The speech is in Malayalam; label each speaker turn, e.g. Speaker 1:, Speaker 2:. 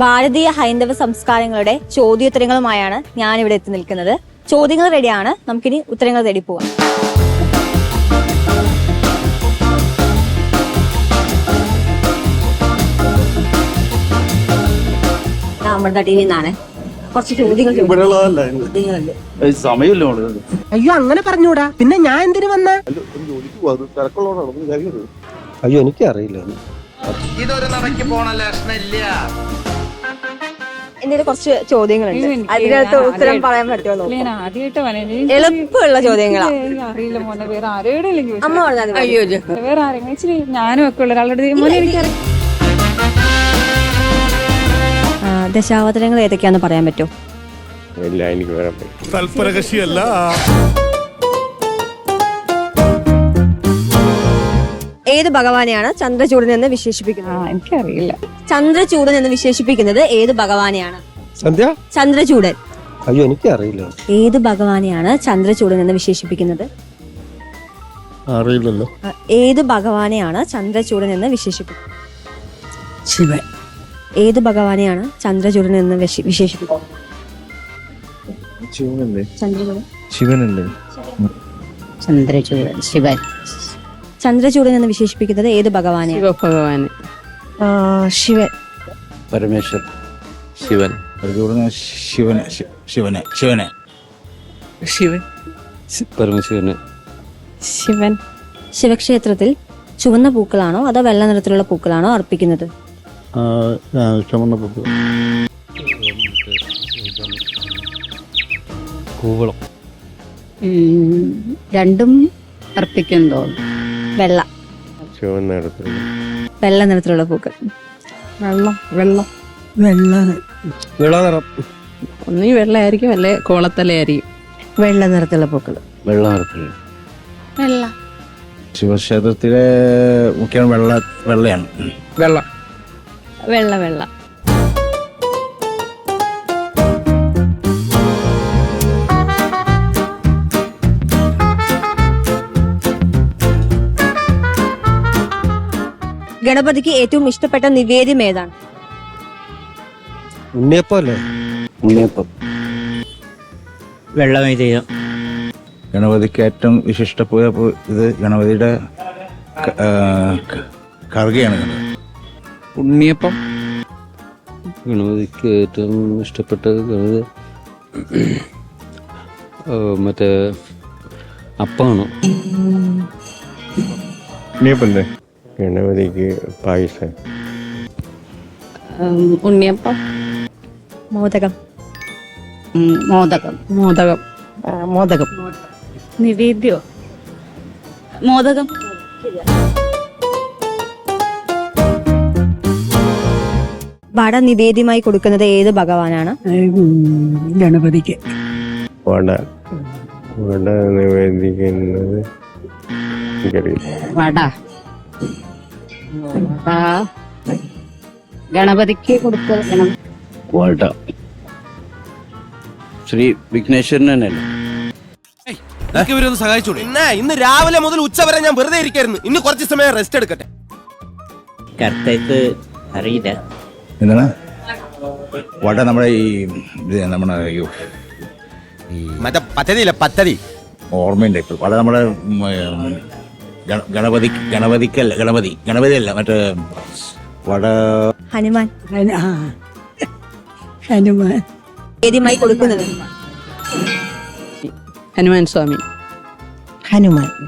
Speaker 1: ഭാരതീയ ഹൈന്ദവ സംസ്കാരങ്ങളുടെ ചോദ്യോത്തരങ്ങളുമായാണ് ഞാൻ ഇവിടെ എത്തി നിൽക്കുന്നത്. ചോദ്യങ്ങൾ റെഡിയാണ്. നമുക്കിനി ഉത്തരങ്ങൾ തേടി പോവാം. ഞാൻ നിന്നാണ്. കുറച്ച് ചോദ്യങ്ങൾ.
Speaker 2: സമയമില്ല
Speaker 3: അയ്യോ അങ്ങനെ പറഞ്ഞൂടാ. പിന്നെ ഞാൻ എന്തിനു വന്ന?
Speaker 4: അയ്യോ എനിക്കറിയില്ല.
Speaker 5: ഇതൊരു നടക്ക് പോണ ലക്ഷണില്ല
Speaker 1: എന്റെ കുറച്ച് ചോദ്യങ്ങളുണ്ട്. അതിനകത്ത് ഉത്തരം പറയാൻ പറ്റുമോ നോക്കാം.
Speaker 6: ഞാൻ ആദ്യമായിട്ട്
Speaker 1: എളുപ്പമുള്ള ചോദ്യങ്ങളാ.
Speaker 6: അറിയില്ല മോനെ വേറെ
Speaker 1: അമ്മ പറഞ്ഞാൽ അയ്യോ
Speaker 6: വേറെ ആരെങ്കിലും ഇച്ചിരി ഞാനും ഒക്കെ ഉള്ള ഒരാളുടെ മോനെ എനിക്കറിയാം.
Speaker 1: ദശാവതരങ്ങൾ ഏതൊക്കെയാന്ന് പറയാൻ പറ്റുമോ?
Speaker 4: ഇല്ല എനിക്ക്
Speaker 7: തൽപരകക്ഷിയല്ല.
Speaker 1: ഏത് ഭഗവാനെയാണ് ചന്ദ്രചൂടൻ എന്ന് വിശേഷിപ്പിക്കുന്നത്?
Speaker 6: എനിക്കറിയില്ല.
Speaker 1: ചന്ദ്രചൂടൻ എന്ന് വിശേഷിപ്പിക്കുന്നത് ഏത് ഭഗവാനെയാണ്?
Speaker 4: സന്ധ്യ?
Speaker 1: ചന്ദ്രചൂടൻ
Speaker 4: അയ്യോ എനിക്കറിയില്ല.
Speaker 1: ഏത് ഭഗവാനെയാണ് ചന്ദ്രചൂടൻ എന്ന് വിശേഷിപ്പിക്കുന്നത്?
Speaker 4: അറിയില്ലല്ലോ.
Speaker 1: ഏത് ഭഗവാനെയാണ് ചന്ദ്രചൂടൻ എന്ന് വിശേഷിപ്പിക്കുന്നത്?
Speaker 3: ശിവൻ.
Speaker 1: ഏത് ഭഗവാനെയാണ് ചന്ദ്രചൂടൻ എന്ന് വിശേ- വിശേഷിപ്പിക്കുന്നത്?
Speaker 2: ശിവനല്ലേ?
Speaker 1: ചന്ദ്രചൂടൻ
Speaker 2: ശിവനല്ലേ?
Speaker 8: ചന്ദ്രചൂടൻ ശിവൻ.
Speaker 1: ചന്ദ്രചൂടൻ എന്ന് വിശേഷിപ്പിക്കുന്നത് ഏത് ഭഗവാനെ?
Speaker 8: ശിവഭഗവാൻ
Speaker 3: ശിവൻ.
Speaker 2: പരമേശ്വരൻ. ശിവൻ. ശിവനെ ശിവനെ ശിവനെ.
Speaker 3: ശിവൻ.
Speaker 4: പരമശിവന്
Speaker 6: ശിവൻ.
Speaker 1: ശിവക്ഷേത്രത്തിൽ ചുവന്ന പൂക്കളാണോ അതോ വെള്ള നിറത്തിലുള്ള പൂക്കളാണോ അർപ്പിക്കുന്നത്?
Speaker 4: ചുവന്ന പൂക്കൾ. കൂവളം
Speaker 8: രണ്ടും അർപ്പിക്കും തോന്നുന്നു.
Speaker 1: വെള്ള.
Speaker 4: ചുവന്ന
Speaker 1: വെള്ള നിറത്തിലുള്ള പൂക്കൾ.
Speaker 6: വെള്ളം വെള്ളം.
Speaker 3: വെള്ള.
Speaker 4: വിളനിറം
Speaker 8: ഒന്നീ വെള്ളയായിരിക്കും അല്ലെ കോളത്തലയായിരിക്കും
Speaker 3: വെള്ള നിറത്തിലുള്ള പൂക്കൾ.
Speaker 2: വെള്ള നിറത്തിൽ
Speaker 8: വെള്ള.
Speaker 2: ശിവക്ഷേത്രത്തിലെ മുഖ്യമാണ് വെള്ള വെള്ളയാണ്.
Speaker 3: വെള്ള.
Speaker 8: വെള്ള വെള്ള.
Speaker 1: ഗണപതിക്ക് ഏറ്റവും ഇഷ്ടപ്പെട്ട നിവേദ്യം ഏതാണ്?
Speaker 4: ഉണ്ണിയപ്പം. അല്ലേ
Speaker 2: ഉണ്ണിയപ്പം
Speaker 5: വെള്ളമേതീയം
Speaker 2: ഗണപതിക്ക് ഏറ്റവും വിശിഷ്ടപ്പോയ ഇത് ഗണപതിയുടെ കറുകയാണ്
Speaker 5: ഉണ്ണിയപ്പം.
Speaker 4: ഗണപതിക്ക് ഏറ്റവും ഇഷ്ടപ്പെട്ടത് ഗണപതി മറ്റേ അപ്പമാണ് ഉണ്ണിയപ്പല്ലേ ഗണപതിക്ക് പായസം.
Speaker 8: ഉണ്ണിയപ്പം.
Speaker 1: മോദകം.
Speaker 8: മോദകം. മോദകം.
Speaker 3: മോദകം.
Speaker 8: നിവേദ്യോ? മോദകം.
Speaker 1: വട നിവേദ്യമായി കൊടുക്കുന്നത് ഏത് ഭഗവാനാണ്?
Speaker 3: ഗണപതിക്ക്.
Speaker 4: വട. വട നിവേദിക്കുന്നത്
Speaker 8: വട. വട ഗണപതിക്ക് കൊടുക്കണം
Speaker 2: വാൾട്ട. ശ്രീ വിഘ്നേശ്വരൻ തന്നെയല്ലേ?
Speaker 5: ഇവരൊന്ന് സഹായിച്ചോളൂ
Speaker 9: ഇന്ന് ഇന്ന് രാവിലെ മുതൽ ഉച്ച വരെ ഞാൻ വെറുതെ ഇരിക്കായിരുന്നു. ഇനി കുറച്ച് സമയം റെസ്റ്റ് എടുക്കട്ടെ.
Speaker 5: കറക്റ്റായിട്ട് അറിയില്ല.
Speaker 2: എന്താണ്? വട നമ്മുടെ ഈ നമ്മുടെ
Speaker 9: മറ്റേ പദ്ധതിയില്ല പദ്ധതി?
Speaker 2: ഓർമ്മയുണ്ട് ഇപ്പോൾ. വട നമ്മുടെ ഗണപതി ഗണപതിക്കല്ല ഗണപതി. ഗണപതി അല്ല മറ്റേ വട
Speaker 1: ഹനുമാൻ.
Speaker 3: ഹനുമാൻ.
Speaker 1: കൊടുക്കുന്നത്?
Speaker 8: ഹനുമാൻ സ്വാമി.
Speaker 3: ഹനുമാൻ.